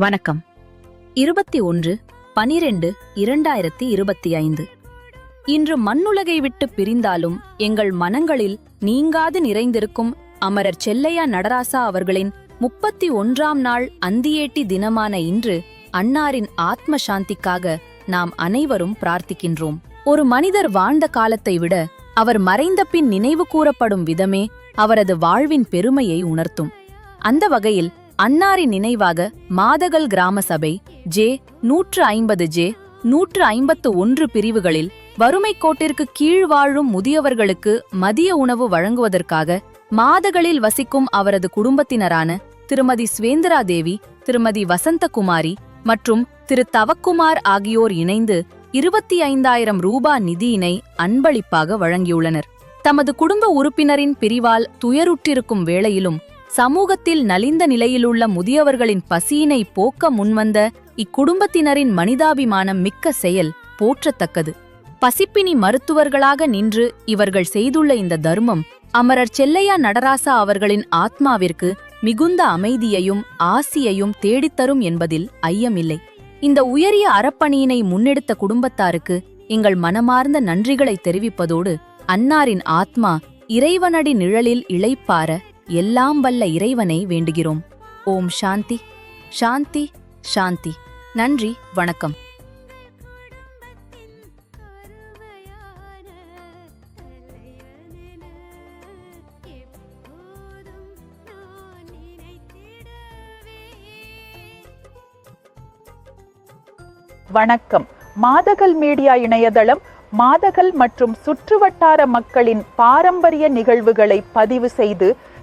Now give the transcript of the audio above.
வணக்கம். இருபத்தி ஒன்று பனிரெண்டு இரண்டாயிரத்தி இருபத்தி ஐந்து. இன்று மண்ணுலகை விட்டு பிரிந்தாலும் எங்கள் மனங்களில் நீங்காது நிறைந்திருக்கும் அமரர் செல்லையா நடராசா அவர்களின் முப்பத்தி ஒன்றாம் நாள் அந்தியேட்டி தினமான இன்று அன்னாரின் ஆத்ம சாந்திக்காக நாம் அனைவரும் பிரார்த்திக்கின்றோம். ஒரு மனிதர் வாழ்ந்த காலத்தை விட அவர் மறைந்த பின் நினைவு கூறப்படும் விதமே அவரது வாழ்வின் பெருமையை உணர்த்தும். அந்த வகையில் அன்னாரின் நினைவாக மாதகல் கிராம சபை ஜே நூற்று ஐம்பது ஜே நூற்று ஐம்பத்து ஒன்று பிரிவுகளில் வறுமை கோட்டிற்கு கீழ் வாழும் முதியவர்களுக்கு மதிய உணவு வழங்குவதற்காக மாதகளில் வசிக்கும் அவரது குடும்பத்தினரான திருமதி ஸ்வேந்திரா தேவி திருமதி வசந்தகுமாரி மற்றும் திரு தவக்குமார் ஆகியோர் இணைந்து இருபத்தி ஐந்தாயிரம் ரூபா நிதியினை அன்பளிப்பாக வழங்கியுள்ளனர். தமது குடும்ப உறுப்பினரின் பிரிவால் துயருற்றிருக்கும் வேளையிலும் சமூகத்தில் நலிந்த நிலையிலுள்ள முதியவர்களின் பசியினை போக்க முன்வந்த இக்குடும்பத்தினரின் மனிதாபிமானம் மிக்க செயல் போற்றத்தக்கது. பசிப்பினி மருத்துவர்களாக நின்று இவர்கள் செய்துள்ள இந்த தர்மம் அமரர் செல்லையா நடராசா அவர்களின் ஆத்மாவிற்கு மிகுந்த அமைதியையும் ஆசியையும் தேடித்தரும் என்பதில் ஐயமில்லை. இந்த உயரிய அறப்பணியினை முன்னெடுத்த குடும்பத்தாருக்கு எங்கள் மனமார்ந்த நன்றிகளை தெரிவிப்பதோடு அன்னாரின் ஆத்மா இறைவனடி நிழலில் இளைப்பார எல்லாம் வல்ல இறைவனை வேண்டுகிறோம். ஓம் சாந்தி. சாந்தி. சாந்தி. நன்றி. வணக்கம். வணக்கம். மாதகல் மீடியா இணையதளம் மாதகல் மற்றும் சுற்றுவட்டார மக்களின் பாரம்பரிய நிகழ்வுகளை பதிவு செய்து